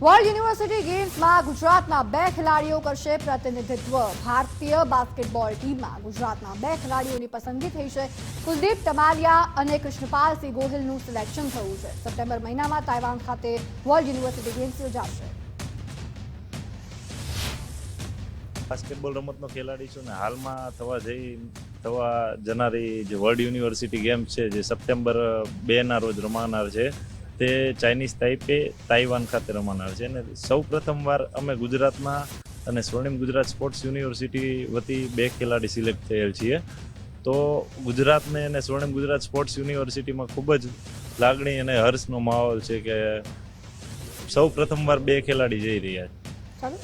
World university ગેમ્સમાં ગુજરાતના બે ખેલાડીઓ કરશે પ્રતિનિધિત્વ. ભારતીય બાસ્કેટબોલ ટીમમાં ગુજરાતના બે ખેલાડીઓની પસંદગી થઈ છે. કુલદીપ ટમાલિયા અને કૃષ્ણપાલસિંહ ગોહિલનું સિલેક્શન થયું છે. સપ્ટેમ્બર મહિનામાં તાઇવાન ખાતે વર્લ્ડ યુનિવર્સિટી ગેમ્સ યોજાશે. બાસ્કેટબોલ રમતનો ખેલાડી છું ને હાલમાં થવા જઈ, થવા જનારી જે વર્લ્ડ યુનિવર્સિટી ગેમ્સ છે, જે સપ્ટેમ્બર બેના રોજ રમાનાર છે તે ચાઇનીઝ તાઇપે તાઇવાન ખાતે રમાનાર છે અને સૌ પ્રથમવાર અમે ગુજરાતમાં અને સ્વર્ણિમ ગુજરાત સ્પોર્ટ્સ યુનિવર્સિટી વતી બે ખેલાડી સિલેક્ટ થયેલ છીએ. તો ગુજરાતને અને સ્વર્ણિમ ગુજરાત સ્પોર્ટ્સ યુનિવર્સિટીમાં ખૂબ જ લાગણી અને હર્ષનો માહોલ છે કે સૌ પ્રથમવાર બે ખેલાડી જઈ રહ્યા છે.